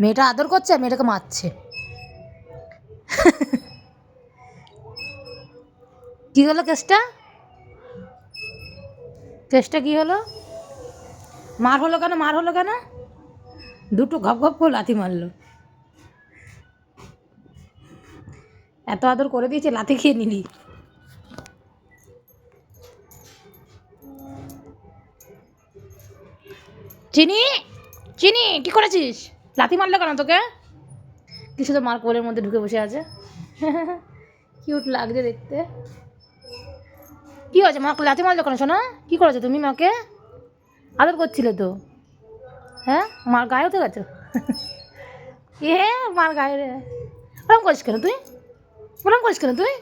মেয়েটা আদর করছে আর মেয়েটাকে মারছে। কি হলো কেসটা? কেসটা কি হলো? মার হলো কেন? মার হলো কেন? দুটো ঘপ ঘপ করে লাথি মারলো। এত আদর করে দিয়েছে, লাথি খেয়ে নিলি। চিনি? চিনি, কি করেছিস? লাথি মারলো কেন তোকে? কিছু তো মার কোলের মধ্যে ঢুকে বসে আছে। কিউট লাগছে দেখতে। কি হয়েছে? মা লাথি মারলো কেন শোনা? কি করেছ তুমি মাকে? আদর করছিলে তো। হ্যাঁ? মার গায়ে হতে গেছো? এ, মার গায়ে রে। ওরম করিস কেন তুই? ওরম করিস কেন তুই?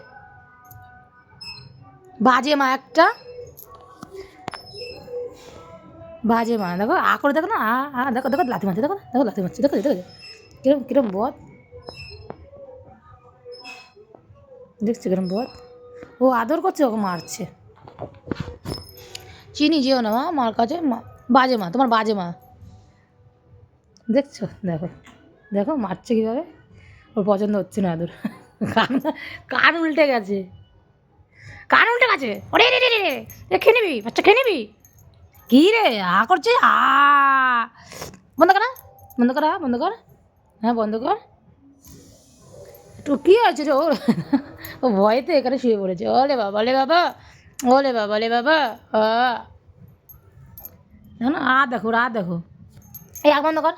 বাজে মা একটা। বাজে মা দেখো, আ করে দেখো না, আ দেখো দেখো, লাথি মারছে, দেখো দেখো, লাথি মারছে, দেখো দেখো কিরম কিরম বদ দেখছি কিরম বদ ও আদর করছে, ওকে মারছে। চিনি যেও না মা, মার কাছে, মা, বাজে মা, তোমার বাজে মা। দেখছ? দেখো দেখো, মারছে কীভাবে? ওর পছন্দ হচ্ছে না আদর। কান কান উল্টে গেছে। কান উল্টে গেছে। ওরে রে রে রে, খেয়ে নিবি, বাচ্চা, খেয়ে নিবি? কী রে আ করছে? আ। বন্ধ কর বন্ধ কর বন্ধ কর। হ্যাঁ বন্ধ কর। একটু কী আছে রে? ও ভয়েতে এখানে শুয়ে পড়েছে। ওলে বাবা ওলে বাবা ওলে বাবা ওলে বাবা না আ দেখো আ দেখো। এই আগ বন্ধ কর।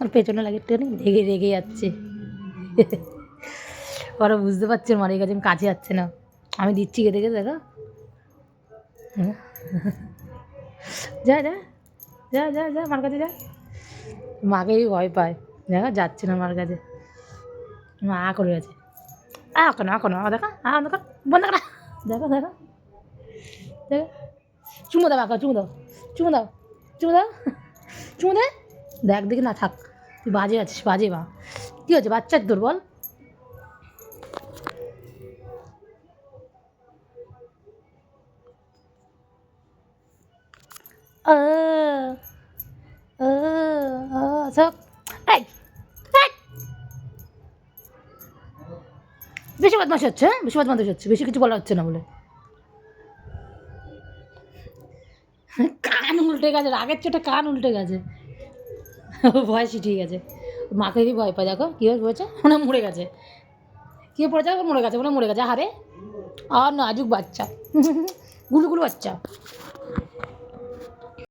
ওর পেছনে লাগে একটুখানি রেগে রেগে যাচ্ছে। ওরা বুঝতে পারছে মারের কাছে আমি কাছে যাচ্ছে না। আমি দিচ্ছি কে দেখে দেখো। যা যা যা যা যা, মার কাছে যা। মাকেই ভয় পায়। দেখো, যাচ্ছে না মার কাছে। মা করে গেছে। আ কেন আ কেন দেখো। আ কর বন্ধ কর। দেখো দেখো। দেখো। চুমো দাও আঁকা চুমো দাও। চুমো দাও চুমো দাও। চুমো দে। দেখ, দেখি না, থাক। তুই বাজে আছিস, বাজে মা। কী হচ্ছে বাচ্চার দুর্বল ও ও ও সব এই এই। বদমাশ হচ্ছে হ্যাঁ? বেশি বদমাশ হচ্ছে বেশি কিছু বলা হচ্ছে না বলে কান উল্টে গেছে রাগের চোটে কান উল্টে গেছে ভয় ঠিক আছে মাকে যদি ভয় পায় দেখো কী হয়েছে হয় মরে গেছে কী পড়েছে মরে গেছে মনে মরে গেছে হারে আর নাজুক বাচ্চা গুলু গুলু বাচ্চা